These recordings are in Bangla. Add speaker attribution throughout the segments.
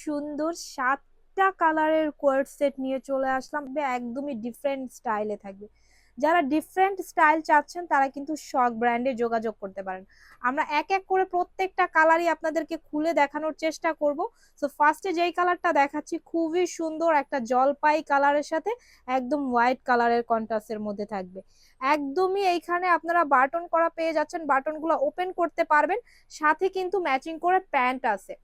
Speaker 1: সুন্দর সাতটা কালারের কোয়ার্ড সেট নিয়ে চলে আসলাম। একদমই ডিফারেন্ট স্টাইলে থাকবে। যারা ডিফারেন্ট স্টাইল চাচ্ছেন, তারা কিন্তু শক ব্র্যান্ডে যোগাযোগ করতে পারেন। আমরা এক এক করে প্রত্যেকটা কালারই আপনাদেরকে খুলে দেখানোর চেষ্টা করব। সো ফার্স্টে যেই কালারটা দেখাচ্ছি, খুবই সুন্দর একটা জলপাই কালারের সাথে একদম হোয়াইট কালারের কন্ট্রাস্টের মধ্যে থাকবে। একদমই এইখানে আপনারা বাটন করা পেয়ে যাচ্ছেন। বাটনগুলো ওপেন করতে পারবেন। সাথে কিন্তু ম্যাচিং করে প্যান্ট আছে।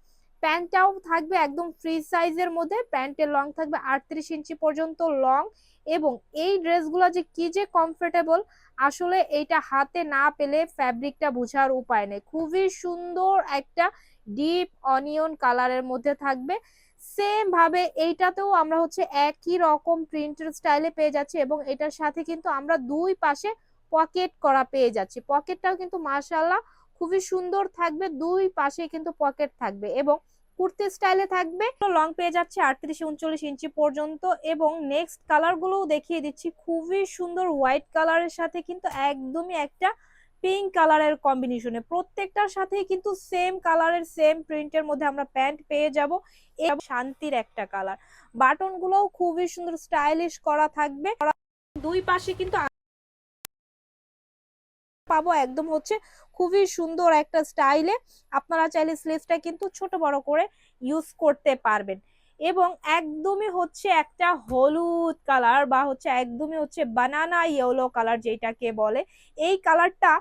Speaker 1: প্যান্টটাও থাকবে একদম ফ্রি সাইজের মধ্যে, প্যান্টের লং থাকবে আটত্রিশ ইঞ্চি পর্যন্ত লং এবং এই ড্রেসগুলো যে কি যে কমফোর্টেবল আসলে এইটা হাতে না পেলে ফ্যাব্রিকটা বোঝার উপায় নেই। খুবই সুন্দর একটা ডিপ অনিয়ন কালারের মধ্যে থাকবে। সেম ভাবে এইটাতেও আমরা হচ্ছে একই রকম প্রিন্টের স্টাইলে পেয়ে যাচ্ছি এবং এটার সাথে কিন্তু আমরা দুই পাশে পকেট করা পেয়ে যাচ্ছি। পকেটটাও কিন্তু মার্শাল্লাহ খুবই সুন্দর থাকবে, দুই পাশে কিন্তু পকেট থাকবে এবং কুর্তি স্টাইলে থাকবে। লং পেয়ে যাচ্ছে আটত্রিশ, উনচল্লিশ ইঞ্চি পর্যন্ত এবং নেক্সট কালার গুলোও দেখিয়ে দিচ্ছি। খুবই সুন্দর হোয়াইট কালারের সাথে কিন্তু একদমই একটা পিঙ্ক কালারের কম্বিনেশনে। প্রত্যেকটার সাথেই কিন্তু সেম কালারের, সেম প্রিন্টের মধ্যে আমরা প্যান্ট পেয়ে যাব। এবং শান্তির একটা কালার। বাটন গুলোও খুবই সুন্দর স্টাইলিশ করা থাকবে। দুই পাশে কিন্তু পাবো একদম হচ্ছে খুবই সুন্দর একটা স্টাইলে আপনারা চাইলে স্লিভসটা কিন্তু ছোট বড় করে ইউজ করতে পারবেন। এবং একদমই হচ্ছে একটা হলুদ কালার বা হচ্ছে একদমই হচ্ছে বানানা ইয়েলো কালার যেটাকে বলে, এই কালারটা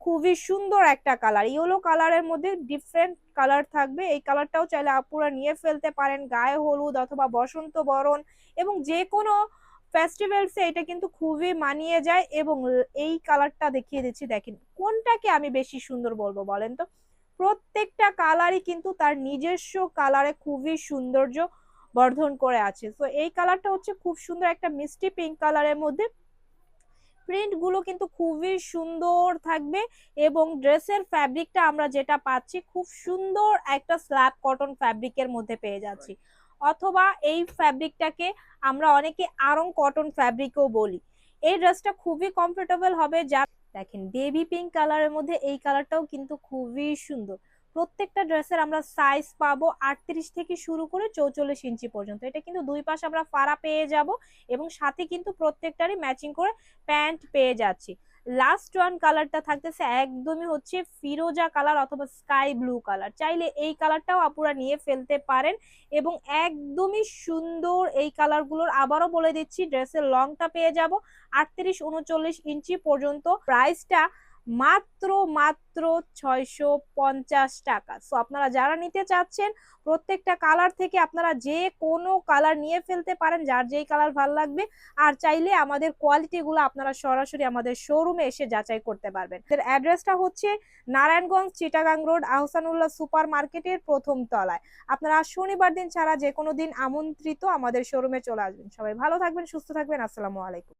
Speaker 1: খুবই সুন্দর একটা কালার ইয়েলো কালারের মধ্যে ডিফারেন্ট কালার থাকবে। এই কালারটাও চাইলে আপুরা নিয়ে ফেলতে পারেন, গায়ে হলুদ অথবা বসন্ত বরণ এবং যে কোনো ফেস্টিভ্যালসে এটা কিন্তু খুবই মানিয়ে যায় এবং এই কালারটা দেখিয়ে দিচ্ছি, দেখেন কোনটাকে আমি বেশি সুন্দর বলব বলেন তো? প্রত্যেকটা কালারই কিন্তু তার নিজস্ব কালারে খুবই সৌন্দর্য বর্ধন করে আছে। তো এই কালারটা হচ্ছে খুব সুন্দর একটা মিষ্টি পিঙ্ক কালারের মধ্যে। প্রিন্টগুলো কিন্তু খুবই সুন্দর থাকবে এবং ড্রেসের ফ্যাব্রিকটা আমরা যেটা পাচ্ছি খুব সুন্দর একটা স্ল্যাব কটন ফ্যাব্রিকের মধ্যে পেয়ে যাচ্ছি। অথবা এই ফ্যাব্রিকটাকে আমরা অনেকে আরং কটন ফ্যাব্রিকও বলি। এই ড্রেসটা খুবই কমফোর্টেবল হবে যা দেখেন বেবি পিঙ্ক কালারের মধ্যে এই কালারটাও কিন্তু খুবই সুন্দর। প্রত্যেকটা ড্রেসের আমরা সাইজ পাবো আটত্রিশ থেকে শুরু করে চৌচল্লিশ ইঞ্চি পর্যন্ত। এটা কিন্তু দুই পাশে আমরা ফাড়া পেয়ে যাব এবং সাথে কিন্তু প্রত্যেকটারই ম্যাচিং করে প্যান্ট পেয়ে যাচ্ছি। লাস্ট ওয়ান কালারটা থাকতেছে একদমই হচ্ছে ফিরোজা কালার অথবা স্কাই ব্লু কালার চাইলে এই কালারটাও আপুরা নিয়ে ফেলতে পারেন এবং একদমই সুন্দর এই কালারগুলোর আবারও বলে দিচ্ছি ড্রেসের লংটা পেয়ে যাব। আটত্রিশ, উনচল্লিশ ইঞ্চি পর্যন্ত প্রাইসটা মাত্র মাত্র ছয়শো পঞ্চাশ টাকা। সো আপনারা যারা নিতে চাচ্ছেন, প্রত্যেকটা কালার থেকে আপনারা যে কোনো কালার নিয়ে ফেলতে পারেন, যার যেই কালার ভালো লাগবে। আর চাইলে আমাদের কোয়ালিটিগুলো আপনারা সরাসরি আমাদের শোরুমে এসে যাচাই করতে পারবেন। এর অ্যাড্রেসটা হচ্ছে নারায়ণগঞ্জ, চিটাগাং রোড, আহসানুল্লাহ সুপার মার্কেটের প্রথম তলায়। আপনারা শনিবার দিন ছাড়া যে কোনো দিন আমন্ত্রিত আমাদের শোরুমে চলে আসবেন। সবাই ভালো থাকবেন, সুস্থ থাকবেন। আসসালামু আলাইকুম।